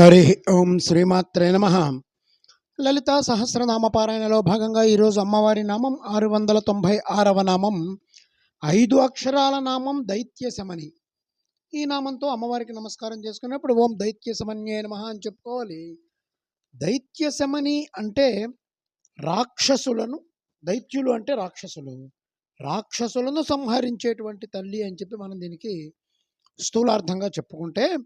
హరి ఓం శ్రీమాత్రే నమ. లలిత సహస్రనామ పారాయణలో భాగంగా ఈరోజు అమ్మవారి నామం ఆరు వందల తొంభై ఆరవ నామం ఐదు అక్షరాల నామం దైత్య శమని. ఈ నామంతో అమ్మవారికి నమస్కారం చేసుకున్నప్పుడు ఓం దైత్యశమన్యే నమ అని చెప్పుకోవాలి. దైత్య శమని అంటే రాక్షసులను దైత్యులు అంటే రాక్షసులు రాక్షసులను సంహరించేటువంటి తల్లి అని చెప్పి మనం దీనికి స్థూలార్థంగా చెప్పుకుంటే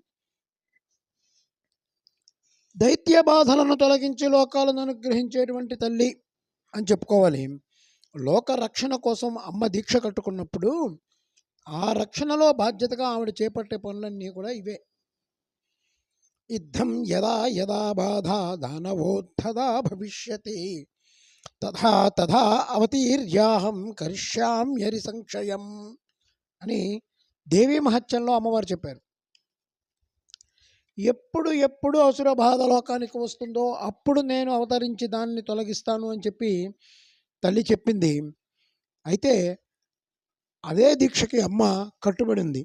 దైత్య బాధలను తొలగించి లోకాలను అనుగ్రహించేటువంటి తల్లి అని చెప్పుకోవాలి. లోక రక్షణ కోసం అమ్మ దీక్ష కట్టుకున్నప్పుడు ఆ రక్షణలో బాధ్యతగా ఆవిడ చేపట్టే పనులన్నీ కూడా ఇవే. యుద్ధం యదా యదా బాధ దానవోద్ధదా భవిష్యతి. తథా తథా అవతీర్యాహం కరిష్యామ్యరి సంక్షయం అని దేవీ మహత్యంలో అమ్మవారు చెప్పారు. ఎప్పుడు ఎప్పుడు అసుర బాధ లోకానికి వస్తుందో అప్పుడు నేను అవతరించి దాన్ని తొలగిస్తాను అని చెప్పి తల్లి చెప్పింది. అయితే అదే దీక్షకి అమ్మ కట్టుబడి ఉంది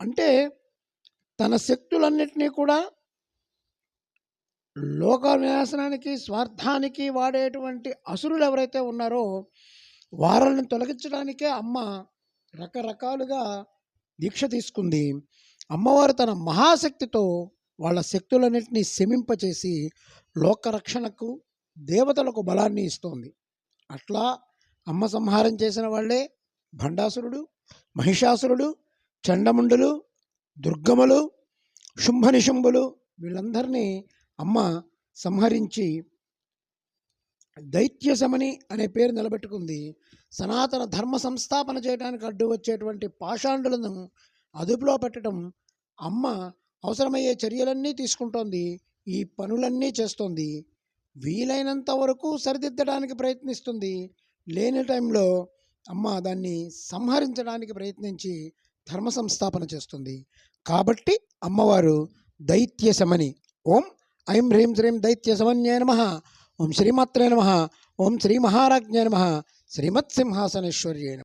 అంటే తన శక్తులన్నిటినీ కూడా లోక వినాశనానికి స్వార్థానికి వాడేటువంటి అసురులు ఎవరైతే ఉన్నారో వారిని తొలగించడానికే అమ్మ రకరకాలుగా దీక్ష తీసుకుంది. అమ్మవారు తన మహాశక్తితో వాళ్ళ శక్తులన్నింటినీ శమింపచేసి లోకరక్షణకు దేవతలకు బలాన్ని ఇస్తోంది. అట్లా అమ్మ సంహారం చేసిన వాళ్ళే భండాసురుడు మహిషాసురుడు చండముండులు దుర్గములు శుంభనిశుంభులు వీళ్ళందరినీ అమ్మ సంహరించి దైత్యశమని అనే పేరు నిలబెట్టుకుంది. సనాతన ధర్మ సంస్థాపన చేయడానికి అడ్డు వచ్చేటువంటి పాషాండులను అదుపులో పెట్టడం అమ్మ అవసరమయ్యే చర్యలన్నీ తీసుకుంటోంది ఈ పనులన్నీ చేస్తోంది. వీలైనంత వరకు సరిదిద్దడానికి ప్రయత్నిస్తుంది. లేని టైంలో అమ్మ దాన్ని సంహరించడానికి ప్రయత్నించి ధర్మ సంస్థాపన చేస్తుంది. కాబట్టి అమ్మవారు దైత్య శమని. ఓం ఐం హ్రీం శ్రీం దైత్య సమన్యే నమ. ఓం శ్రీమాత్రే నమ. ఓం శ్రీ మహారాజ్ఞే నమ. శ్రీమత్సింహాసనేశ్వర్యే నమ.